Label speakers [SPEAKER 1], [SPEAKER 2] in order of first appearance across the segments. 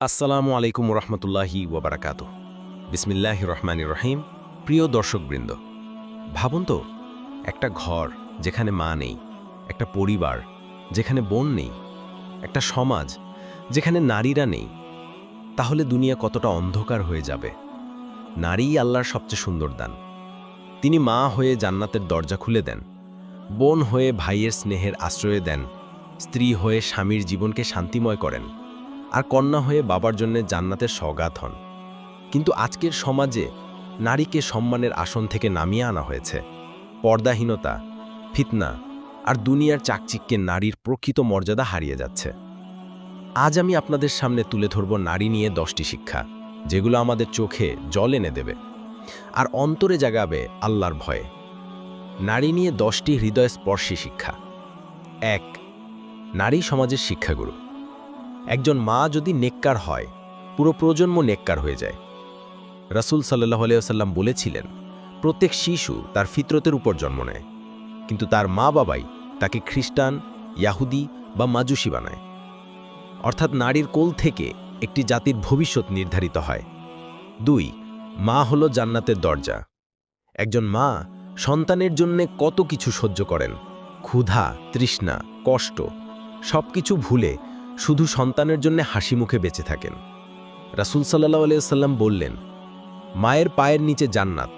[SPEAKER 1] আসসালামু আলাইকুম রহমতুল্লাহি ওবরাকাত বিসমিল্লাহ রহমান রহিম। প্রিয় দর্শকবৃন্দ, ভাবুন তো, একটা ঘর যেখানে মা নেই, একটা পরিবার যেখানে বোন নেই, একটা সমাজ যেখানে নারীরা নেই, তাহলে দুনিয়া কতটা অন্ধকার হয়ে যাবে? নারীই আল্লাহর সবচেয়ে সুন্দর দান। তিনি মা হয়ে জান্নাতের দরজা খুলে দেন, বোন হয়ে ভাইয়ের স্নেহের আশ্রয় দেন, স্ত্রী হয়ে স্বামীর জীবনকে শান্তিময় করেন। আর কন্যা হয়ে বাবার জন্য জান্নাতের সগাত হন। কিন্তু আজকের সমাজে নারীকে সম্মানের আসন থেকে নামিয়ে আনা হয়েছে। পর্দাহীনতা, ফিতনা আর দুনিয়ার চাকচিক্যে নারীর প্রকৃত মর্যাদা হারিয়ে যাচ্ছে। আজ আমি আপনাদের সামনে তুলে ধরব নারী নিয়ে দশটি শিক্ষা, যেগুলো আমাদের চোখে জল এনে দেবে আর অন্তরে জাগাবে আল্লাহর ভয়ে। নারী নিয়ে দশটি হৃদয়স্পর্শী শিক্ষা। এক, নারী সমাজের শিক্ষাগুরু। একজন মা যদি নেককার হয়, পুরো প্রজন্ম নেককার হয়ে যায়। রাসুল সাল্লাহ আলিয়াল্লাম বলেছিলেন, প্রত্যেক শিশু তার ফিতরতের উপর জন্ম নেয়, কিন্তু তার মা বাবাই তাকে খ্রিস্টান, ইয়াহুদি বা মাজুসি বানায়। অর্থাৎ নারীর কোল থেকে একটি জাতির ভবিষ্যৎ নির্ধারিত হয়। দুই, মা হল জান্নাতের দরজা। একজন মা সন্তানের জন্য কত কিছু সহ্য করেন, ক্ষুধা, তৃষ্ণা, কষ্ট সব কিছু ভুলে শুধু সন্তানের জন্য হাসি মুখে বেঁচে থাকেন। রাসুল সাল্লাহ আলিয়াল্লাম বললেন, মায়ের পায়ের নিচে জান্নাত।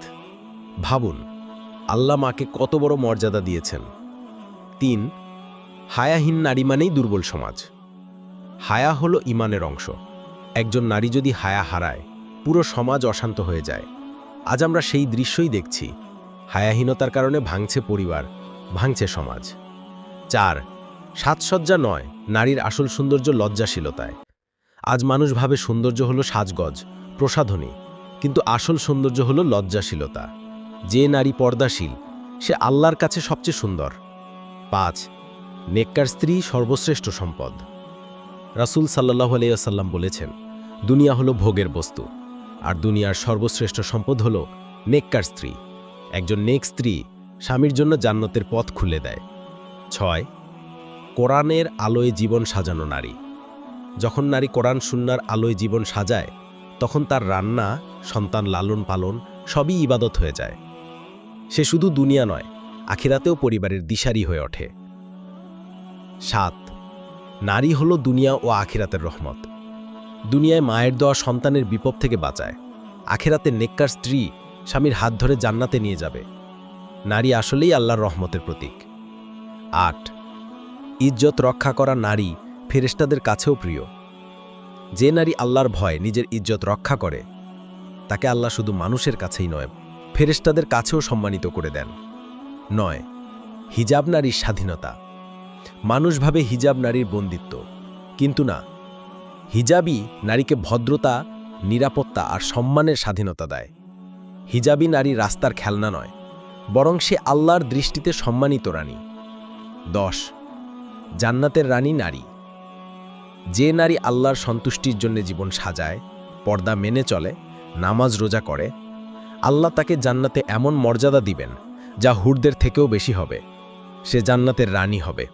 [SPEAKER 1] ভাবুন, আল্লাহ মাকে কত বড় মর্যাদা দিয়েছেন। তিন, হায়াহীন নারী মানেই দুর্বল সমাজ। হায়া হলো ইমানের অংশ। একজন নারী যদি হায়া হারায়, পুরো সমাজ অশান্ত হয়ে যায়। আজ আমরা সেই দৃশ্যই দেখছি। হায়াহীনতার কারণে ভাঙছে পরিবার, ভাঙছে সমাজ। চার সাজসজ্জা নয়, নারীর আসল সৌন্দর্য লজ্জাশীলতায়। আজ মানুষ ভাবে সৌন্দর্য হলো সাজগজ, প্রসাধনী, কিন্তু আসল সৌন্দর্য হলো লজ্জাশীলতা। যে নারী পর্দাশীল, সে আল্লাহর কাছে সবচেয়ে সুন্দর। পাঁচ, নেককার স্ত্রী সর্বশ্রেষ্ঠ সম্পদ। রাসুল সাল্লাহ আলাইসাল্লাম বলেছেন, দুনিয়া হলো ভোগের বস্তু, আর দুনিয়ার সর্বশ্রেষ্ঠ সম্পদ হলো নেককার স্ত্রী। একজন নেক স্ত্রী স্বামীর জন্য জান্নাতের পথ খুলে দেয়। ছয় কোরআনের আলোয় জীবন সাজানো নারী। যখন নারী কোরআন সুন্নার আলোয় জীবন সাজায়, তখন তার রান্না, সন্তান লালন পালন সবই ইবাদত হয়ে যায়। সে শুধু দুনিয়া নয়, আখিরাতেও পরিবারের দিশারি হয়ে ওঠে। সাত, নারী হলো দুনিয়া ও আখিরাতের রহমত। দুনিয়ায় মায়ের দেওয়া সন্তানের বিপদ থেকে বাঁচায়। আখিরাতের নেককার স্ত্রী স্বামীর হাত ধরে জান্নাতে নিয়ে যাবে। নারী আসলেই আল্লাহর রহমতের প্রতীক। আট ইজ্জত রক্ষা করা নারী ফেরেস্তাদের কাছেও প্রিয়। যে নারী আল্লাহর ভয় নিজের ইজ্জত রক্ষা করে, তাকে আল্লাহ শুধু মানুষের কাছেই নয় ফেরেস্তাদের কাছেও সম্মানিত করে দেন। নয়, হিজাব নারীর স্বাধীনতা। মানুষভাবে হিজাব নারীর বন্দিত্ব, কিন্তু না, হিজাবই নারীকে ভদ্রতা, নিরাপত্তা আর সম্মানের স্বাধীনতা দেয়। হিজাবি নারী রাস্তার খেলনা নয়, বরং সে আল্লাহর দৃষ্টিতে সম্মানিত রানী। দশ জান্নাতের রানী নারী। যে নারী আল্লাহর সন্তুষ্টির জন্য জীবন সাজায়, পর্দা মেনে চলে, নামাজ রোজা করে, আল্লাহ তাকে জান্নাতে এমন মর্যাদা দিবেন, যা হুরদের থেকেও বেশি হবে। সে জান্নাতের রানী হবে।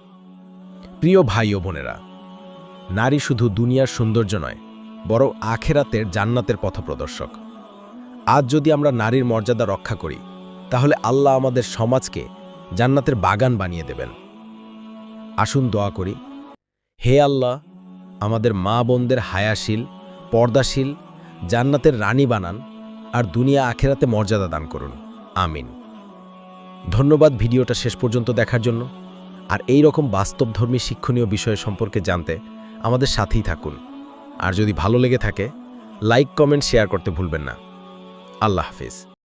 [SPEAKER 1] প্রিয় ভাই ও বোনেরা, নারী শুধু দুনিয়ার সৌন্দর্য নয়, বরং আখেরাতের জান্নাতের পথপ্রদর্শক। আজ যদি আমরা নারীর মর্যাদা রক্ষা করি, তাহলে আল্লাহ আমাদের সমাজকে জান্নাতের বাগান বানিয়ে দেবেন। আসুন দোয়া করি। হে আল্লাহ, আমাদের মা বোনদের হায়াশীল, পর্দাশীল, জান্নাতের রানী বানান আর দুনিয়া আখেরাতে মর্যাদা দান করুন। আমিন। ধন্যবাদ ভিডিওটা শেষ পর্যন্ত দেখার জন্য। আর এই রকম বাস্তবধর্মী শিক্ষণীয় বিষয় সম্পর্কে জানতে আমাদের সাথেই থাকুন। আর যদি ভালো লেগে থাকে, লাইক, কমেন্ট, শেয়ার করতে ভুলবেন না। আল্লাহ হাফিজ।